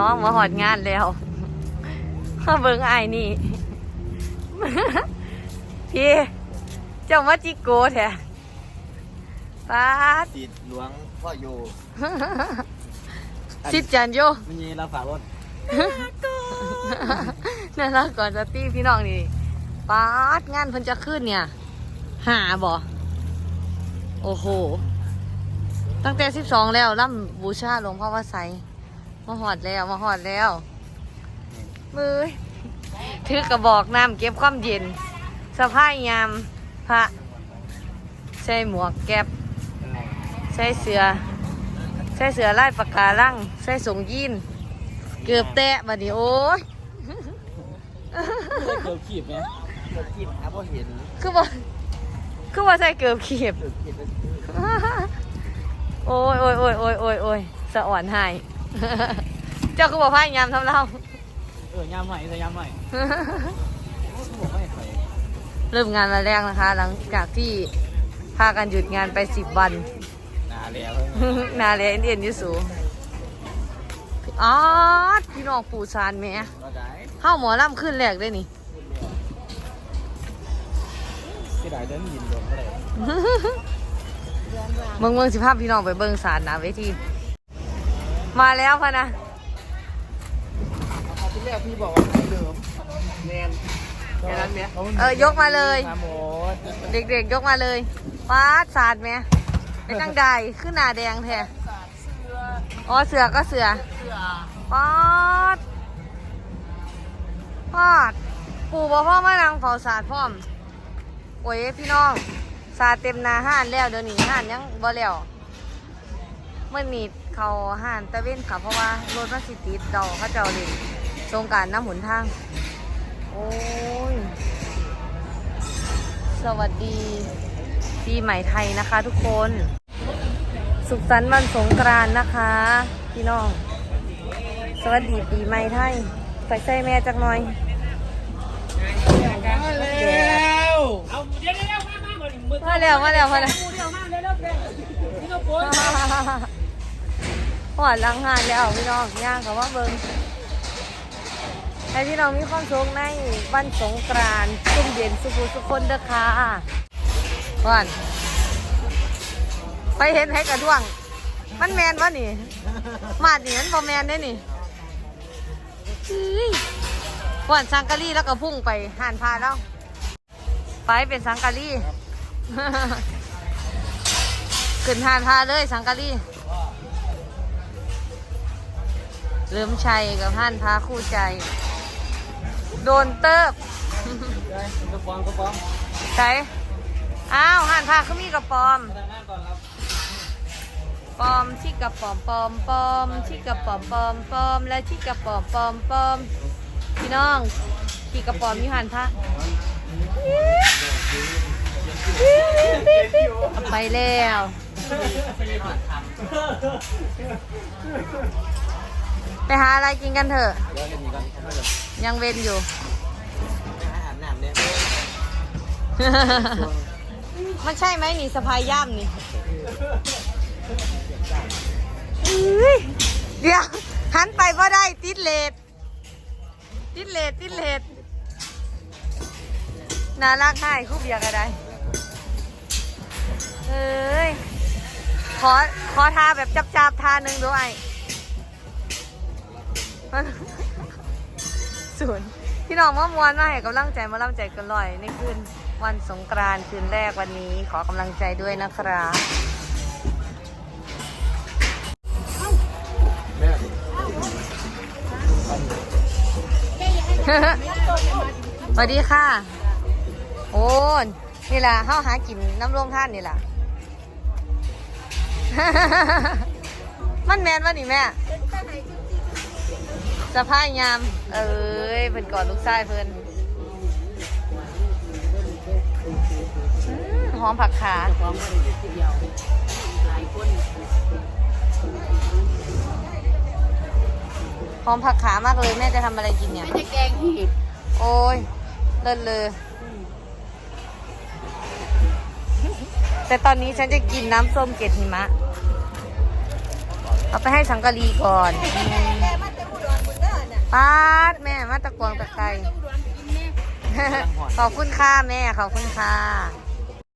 น้องมาหอดงานแล้วมาเบิ่งไอ้ายนี่ พี่เจ้ามาจิโกแท้ป้าดติดหลวงพ่ออยู่ชิดจันโยมันยีเราฝากรถนั่นละก่อนจะตี้พี่น้องนี่ป้าดงานเพิ่นจะขึ้นเนี่ย หาบ่โอ้โห ตั้งแต่สิบสองแล้วร่ำบูชาหลวงพ่อวาไส มาหอดแล้วมาหอดแล้วมือถือกระบอกน้ำเก็บความเย็นสะพายยามพระใส่หมวกแก๊ปใส่เสือใส่เสือลายปากกาลังใส่สงยีนเกือบแตะบัดนี้โอ้ยเกือบขีบไหมเกือบขีบครับพอเห็นคือว่าคือว่าใส่เกือบขีบเกือบขีบโอ้ยโอ้ยโอ้ยโอ้ยโอ้ยโอ้ยสะอ่อนให้ เจ้าคือบอกพายยามทำเราเออยามใหม่แต่ยามใหม่ผมไม่เคยเริ่มงานวันแรกนะคะ หลังจากที่พากันหยุดงานไปสิบวันนาแล้วนาเลยเอ็นเอ็นอยูสูอ๋อพี่น้องปู่ซานแหม่ก็ได้เข้าหมอลำขึ้นแรกได้นี่ที่ได้เดินยินดวงก็ได้เมืองเมืองสิภาพพี่น้องไปเบิ่งสารหนาเวที มาแล้วพะนะที่แรกพี่บอกว่าเหมือนเดิมแนนแค่นั้นไหมเออยกมาเลย มาหมดเด็กๆยกมาเลยป้าดสาดไหมเป็นจังใดขึ้นหน้าแดงแท้อ๋อเสือก็เสือป้าดป้าดปู่บ่พ่อมานางเฝ้าสาดพร้อมโอ้ยพี่น้องสาดเต็มหนาห้านแล้วเดี๋ยวนี้ห้านยังบ่แล้ว เมื่อนี้เขาห้านตะเว้นค่ะ เพราะว่ารถมันสิติดเดาเขาเจ้าเล่นสงกรารน้ำหนทาง โอ้ย สวัสดีปีใหม่ไทยนะคะทุกคน สุขสันต์วันสงกรานต์นะคะ พี่น้อง สวัสดีปีใหม่ไทยไปใส่แม่จักหน่อยแล้วเอาเดี๋ยวเดี๋ยวมามามามือมาแล้วมาแล้วมาแล้ว หอดลังหานแล้วพี่น้องย่างกับว่าเบิงให้พี่น้องมีความสุขในวันสงกรานต์ชุ่มเย็นสุขุสุขคนเด้อค่ะก่อนไปเห็นให้กระด้วง มันแมนวะนี่ มาดนี่มันบอแมนได้นี่ก่อนสังกะรีแล้วก็พุ่งไปห่านพาแล้วไปเป็นสังกะรีขึ้นห่านพาเลยสังกะรี เริ่มชัยกับห่านพาคู่ใจ โดนเติบกระป๋องกระป๋องใช่อ้าวห่านพาเขามีกระปอมกรับปอมที่กระป๋อมปอมปอมที่กระป๋อมปอมปอมและที่กระป๋อมปอมปอมพี่น้องที่กระป๋อมยู่ห่านพระไปแล้ว ไปหาอะไรกินกันเถอะ เดี๋ยวเห็นอีกกันไม่เลยยังเว้นอยู่อาบน้ำเนี่ยมันใช่ไหมนี่สะพายย่ำนี่อุ๊ยเดี๋ยวหันไปว่าได้ติดเลดติดเลดติดเลดน่ารักให้คู่เบียร์ก็ได้เอ้ยขอขอทาแบบจับๆทาหนึ่งด้วย ศูนย์พี่น้องว่ามวนมาให้กำลังใจมาล่ำใจกันลอยในคืนวันสงกรานต์คืนแรกวันนี้ขอกำลังใจด้วยนะครับแม่สวัสดีค่ะ โอ้นนี่แหละเข้าหากินน้ำร่วงท่านนี่แหละมันแมนวะนี่แม่สะ พายยาม เอ้ยเพิ่นกอดลูกชายเพิ่นอืมหอมผักขาของบริษัทเดียวหลายคนหอมผักขามากเลยแม่จะทำอะไรกินเนี่ย ไม่ใช่แกงเห็ดโอ้ยเลิศเลย แต่ตอนนี้ฉันจะกินน้ำส้มเกล็ดหิมะ เอาไปให้สังกะรีก่อน ป้าดแม่มาตะกวงตะไคร้ขอบคุณค่ะแม่ขอบคุณค่ะ